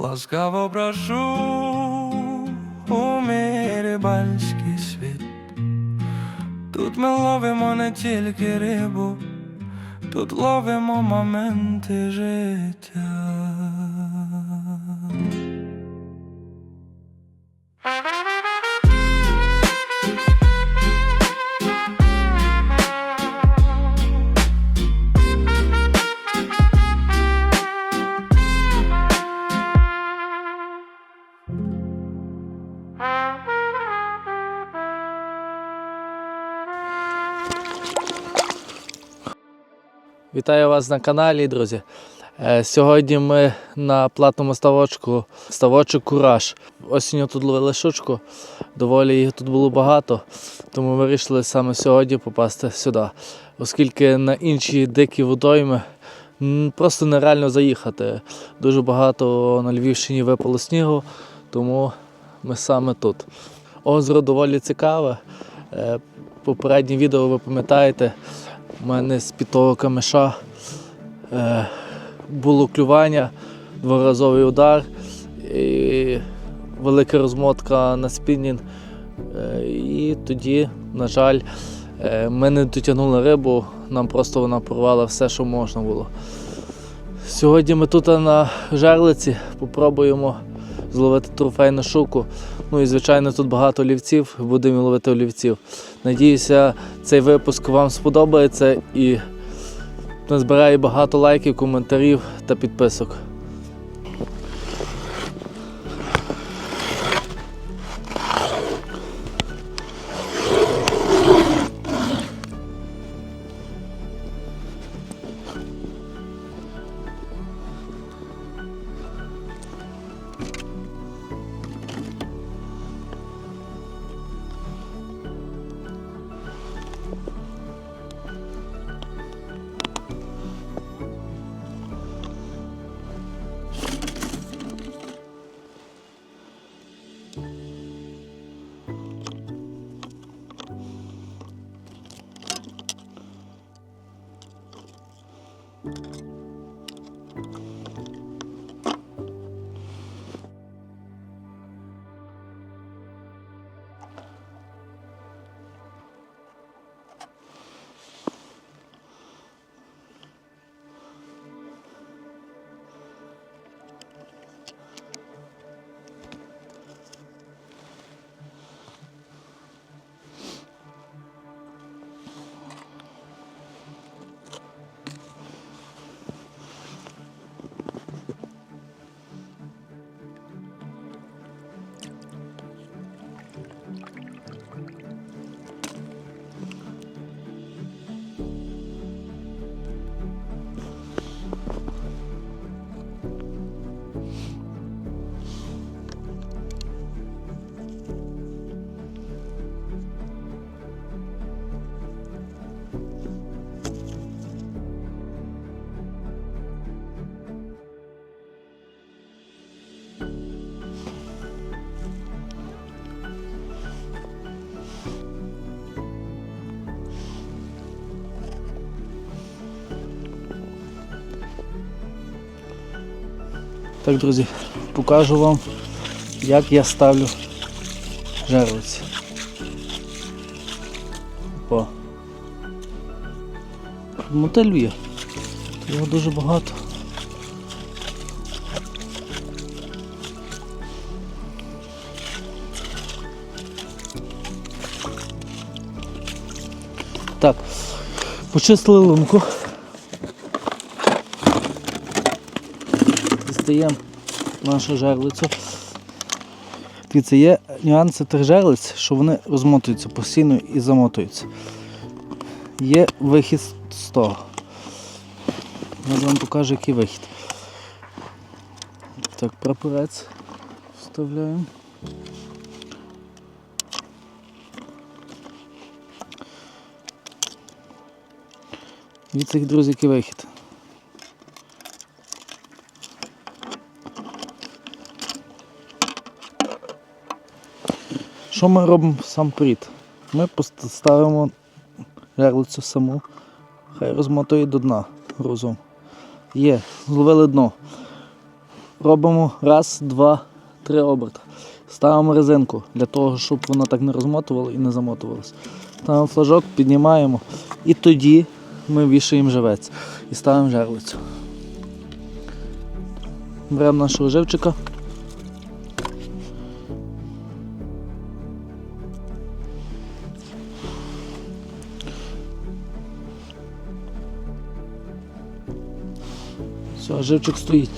Ласкаво прошу у мій рибальський світ. Тут ми ловимо не тільки рибу, тут ловимо моменти життя. Вітаю вас на каналі, друзі. Е, Сьогодні ми на платному ставочку, ставочок Кураж. Осінню тут ловили щучку, доволі їх тут було багато, тому ми вирішили саме сьогодні попасти сюди. Оскільки на інші дикі водойми просто нереально заїхати. Дуже багато на Львівщині випало снігу, тому ми саме тут. Озеро доволі цікаве. Е, Попереднє відео ви пам'ятаєте, у мене з пітого камеша е, було клювання, дворазовий удар і велика розмотка на спінінг. Е, і тоді, на жаль, е, ми не дотягнули рибу, нам просто вона порвала все, що можна було. Сьогодні ми тут на жерлиці попробуємо зловити трофейну шуку. Ну і звичайно тут багато олівців, будемо ловити олівців. Надіюся, цей випуск вам сподобається і назбирає багато лайків, коментарів та підписок. Так, друзі, покажу вам, як я ставлю жерлиці. Опа. Мотель є. Його дуже багато. Так, почистили лунку. Дістаємо нашу жерлицю. Дивіться, є нюанси тих жерлиць, що вони розмотуються постійно і замотуються. Є вихід з того. Я вам покажу, який вихід. Так, прапорець вставляємо. Від цих друзі, який вихід. Що ми робимо сам прід? Ми пост- ставимо жерлицю саму, хай розмотує до дна грузом. Є, зловили дно. робимо раз, два, три оберти. Ставимо резинку для того, щоб вона так не розмотувала і не замотувалась. Ставимо флажок, піднімаємо і тоді ми вішаємо живець і ставимо жерлицю. Беремо нашого живчика. Все, живчик стоїть.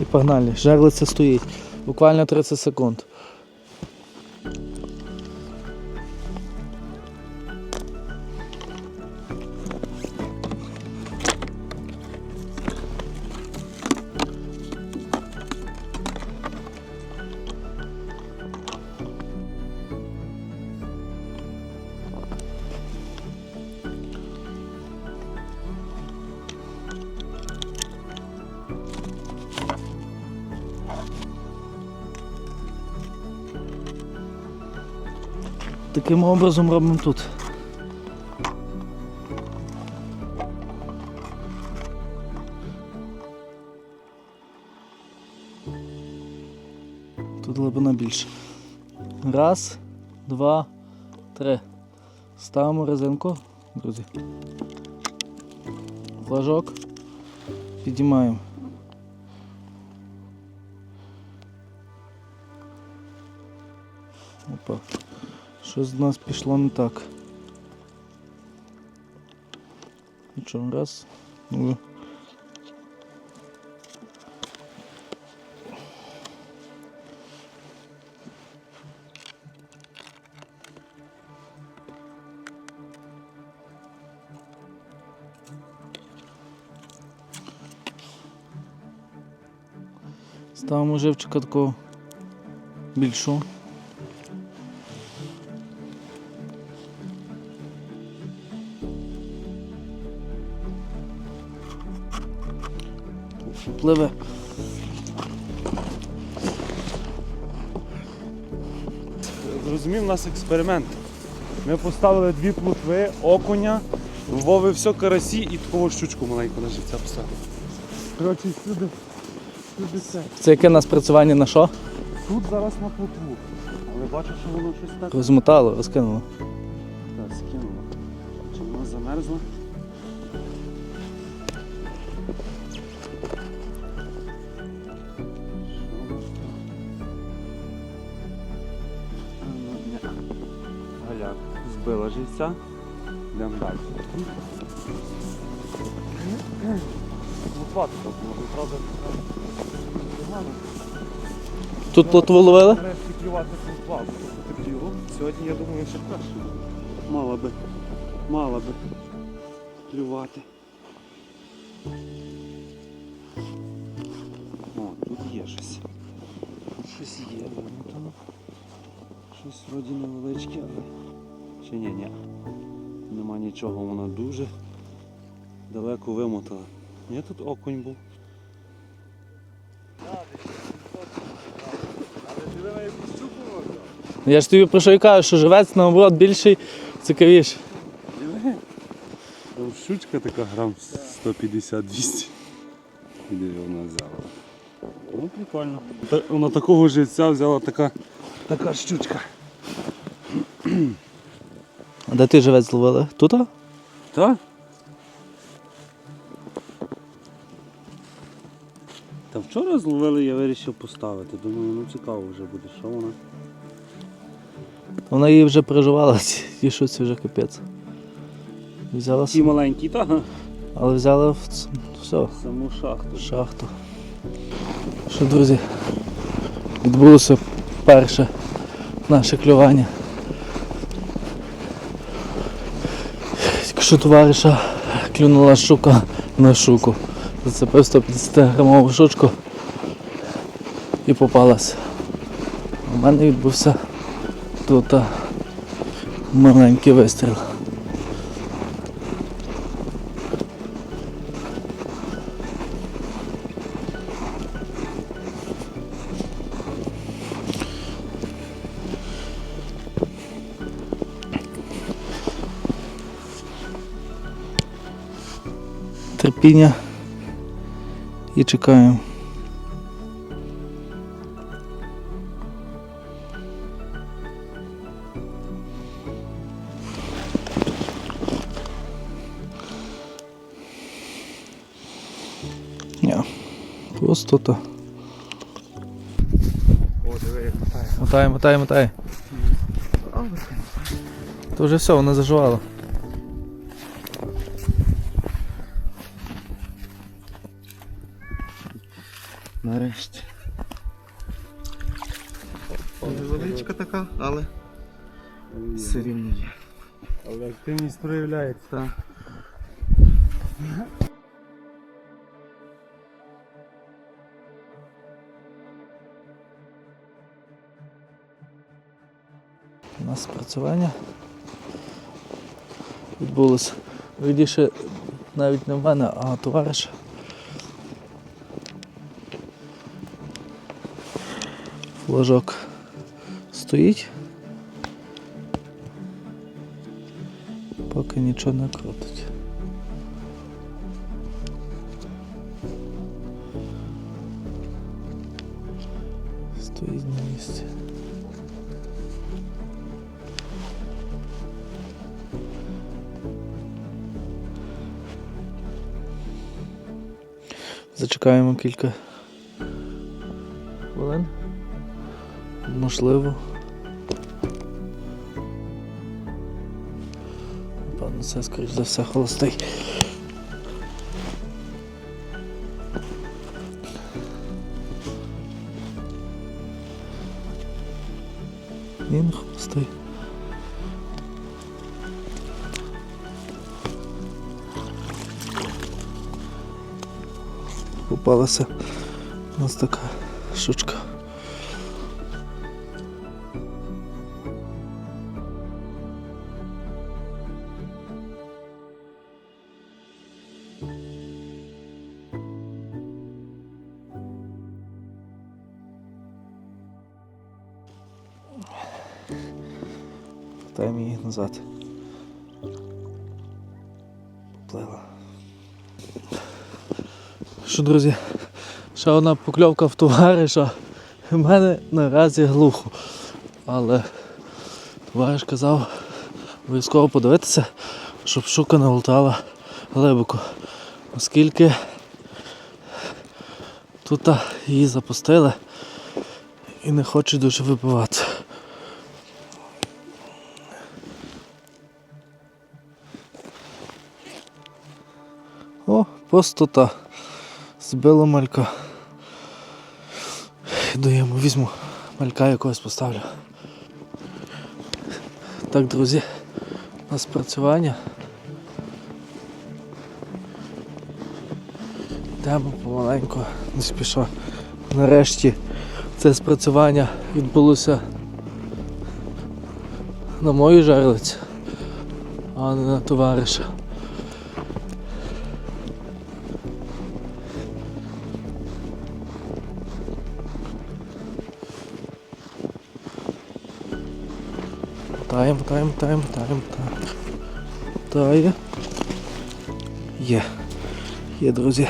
І погнали. Жерлиця стоїть. Буквально 30 секунд. Таким образом робимо тут. Тут глибина більше. Раз, два, три. Ставимо резинку, друзі. Флажок. Підіймаємо. Щось з нас пішло не так. Нічого, раз. Ну. Ставимо живчика такого більшу. Пливе. Зрозумів, нас експеримент. Ми поставили дві плотви, окуня, Вови все карасі і такого щучку маленьку на живця поставили. Коротше, сюди, сюди це. Це яке на спрацювання на що? Тут зараз на плотву. Але бачу, що воно щось так, Розмотало, розкинуло. так скинуло. Чи воно замерзло? Збила. Йдемо далі. Правда. Тут плотву ловили? Нарешті клювати. Сьогодні, я думаю, ще теж Мала би. Мала би клювати. Нічого, вона дуже далеко вимотала. Ні, тут окунь був. Я ж тобі про що і кажу, що живець наоборот більший, цікавіший. Там щучка така грам 150-200. Де вона взяла? Ну прикольно. Та, вона такого живця взяла така, така щучка. А де ти живець зловили? Тут? Та? Та вчора зловили, я вирішив поставити. Думаю, ну цікаво вже буде, що вона. Вона її вже переживала, ці ті шуці вже капець. Взяла, Ті с- маленькі, та? але взяла в ц- все, Саму шахту. шахту. Що, друзі, відбулося перше наше клювання. Що товариша клюнула щука на шуку. Зацепив 150 грамову шучку і попалась. У мене відбувся тут маленький вистріл. терпіння і чекаємо. Ні, просто то. Мотає, мотає. То вже все, вона заживала. Так. У нас спрацювання відбулося. Видіше навіть не в мене, а товариша. Флажок стоїть. Поки нічого не крутить. Стоїть на місці. Зачекаємо кілька хвилин. Можливо. Це, скоріш за все, холостий. Він холостий. попалася у нас така штучка. Назад. Поплила. Що, друзі, ще одна покльовка в товариша. У мене наразі глухо. Але товариш казав обов'язково подивитися, щоб щука не лутала глибоко. Оскільки тут її запустили і не хоче дуже вибивати. Пустота. Збило малька. Даємо, візьму малька якогось поставлю. Так, друзі, у нас працювання. Йдемо помаленьку, не спіша. Нарешті це спрацювання відбулося на моїй жерлиці, а не на товариша. Тайм, тайм, мотаємо, мотаємо. Мотає. Є. Є, друзі.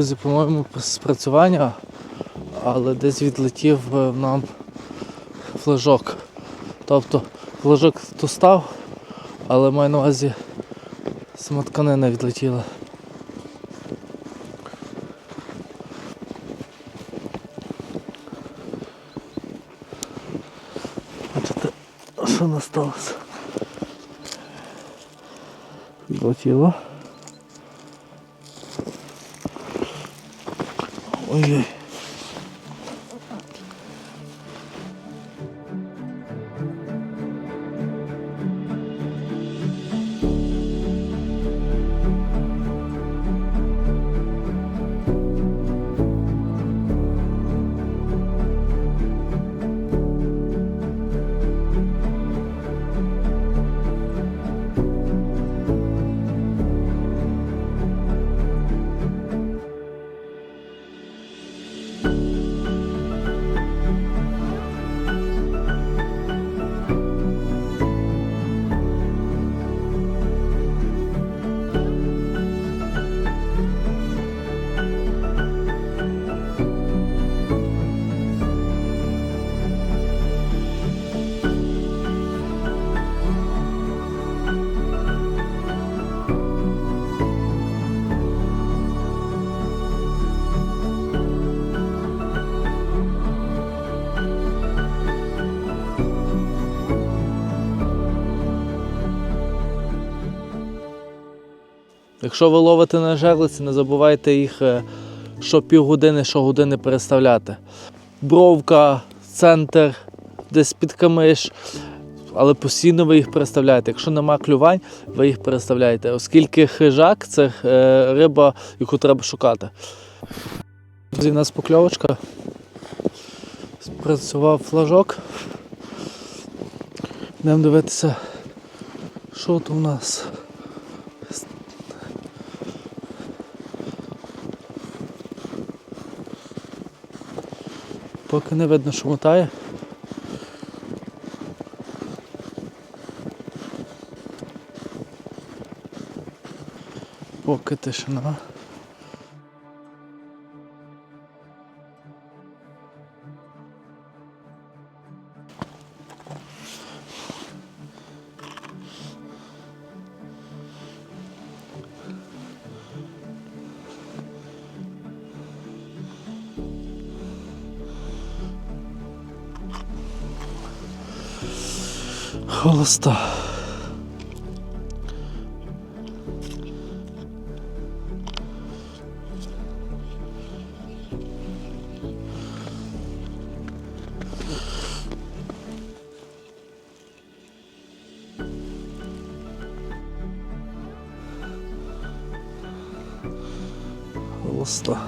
Друзі, по-моєму, спрацювання, але десь відлетів е, нам флажок. Тобто флажок то став, але маю на увазі сама тканина відлетіла. Що насталося? Відлетіло. 哎い。Якщо ви ловите на жерлиці, не забувайте їх е, що півгодини, що години переставляти. Бровка, центр, десь під камиш, але постійно ви їх переставляєте. Якщо нема клювань, ви їх переставляєте, оскільки хижак це е, риба, яку треба шукати. Друзі, у нас покльовочка. Спрацював флажок. Йдемо дивитися, що тут у нас. Поки не видно, що мотає. Поки тишина. Холоста. Холоста.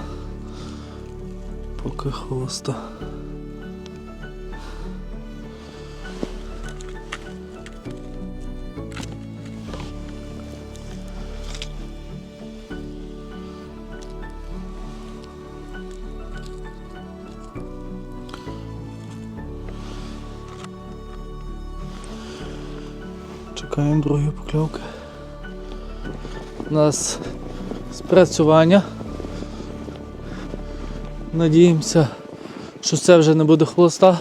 Поки холоста. Другої покльовки. У нас спрацювання. Надіємося, що це вже не буде хвоста.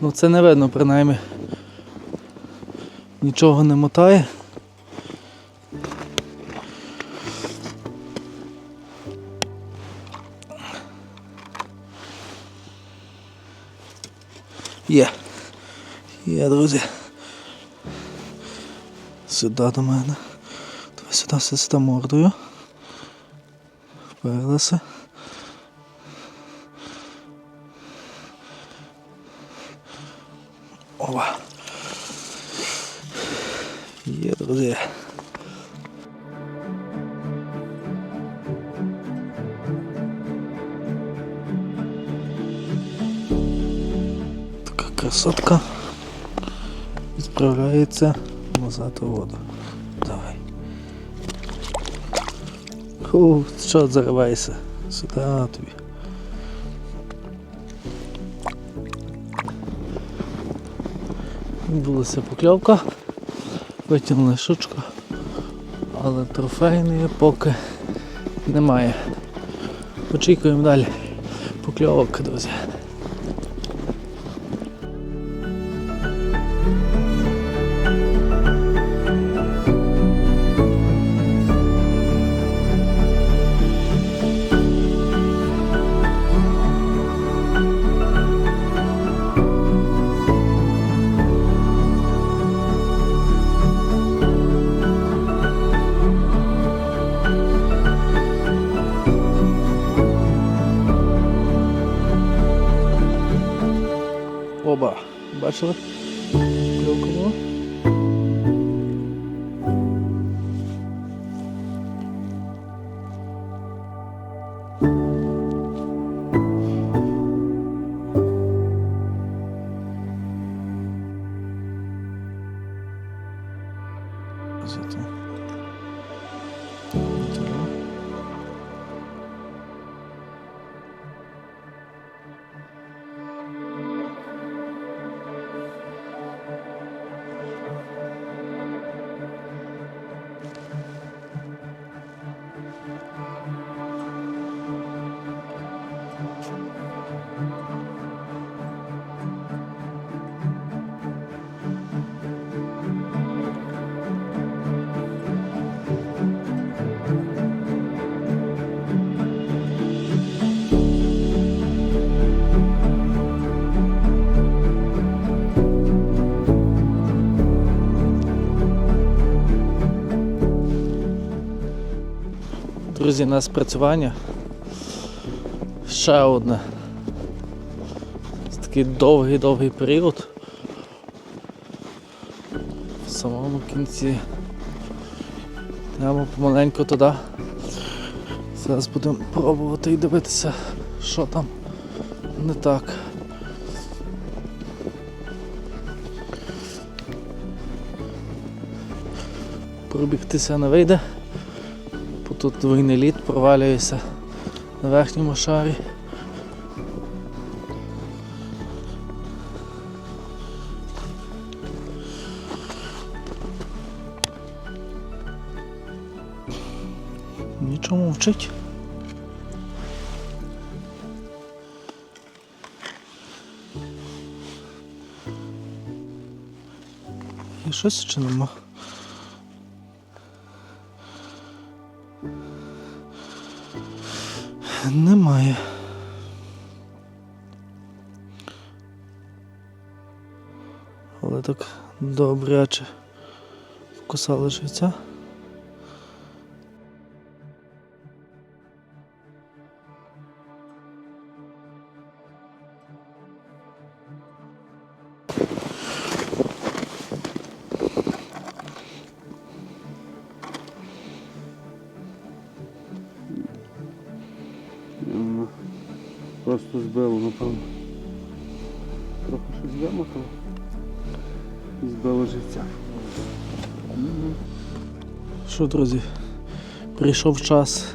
Ну це не видно, принаймні. Нічого не мотає. Є. Є, друзі. Сюди до мене. Давай сюди, сюди, сюди мордою. Вперлися. Ова. Є, друзі. Така красотка. Відправляється назад у воду. Давай. Ху, що заривайся? Сюди тобі. Відбулася покльовка, витягнули шучку, але трофейної поки немає. Очікуємо далі покльовок, друзі. Оба. Бачили? Друзі, на спрацювання. Ще одне. Це такий довгий-довгий період. В самому кінці. Йдемо помаленьку туди. Зараз будемо пробувати і дивитися, що там не так. Пробігтися не вийде, тут двойний лід провалюється на верхньому шарі. Нічому вчить. Є щось чи нема? Немає. Але так добряче вкусали живця. Що, друзі, прийшов час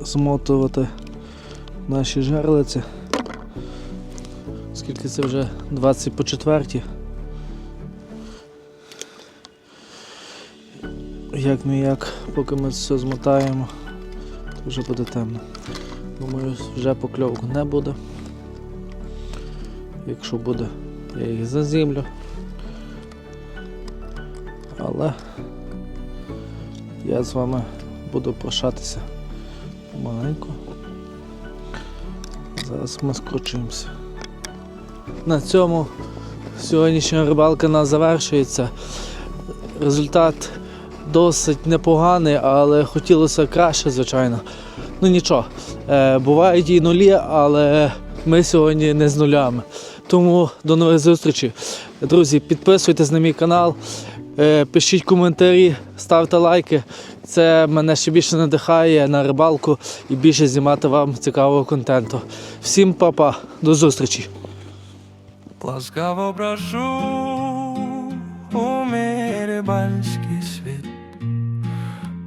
змотувати наші жерлиці. Скільки це вже 20 по четвертій. Як не як, поки ми все змотаємо, то вже буде темно. Думаю, вже покльовку не буде. Якщо буде, я їх зазімлю. Але я з вами буду прощатися помаленьку. Зараз ми скручуємося. На цьому сьогоднішня рибалка нас завершується. Результат досить непоганий, але хотілося краще, звичайно. Ну нічого, е, бувають і нулі, але ми сьогодні не з нулями. Тому до нових зустрічей. Друзі, підписуйтесь на мій канал, Е, пишіть коментарі, ставте лайки. Це мене ще більше надихає на рибалку і більше знімати вам цікавого контенту. Всім па-па, до зустрічі. Ласкаво прошу у мій рибальський світ.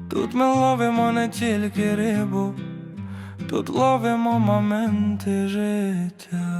Тут ми ловимо не тільки рибу, тут ловимо моменти життя.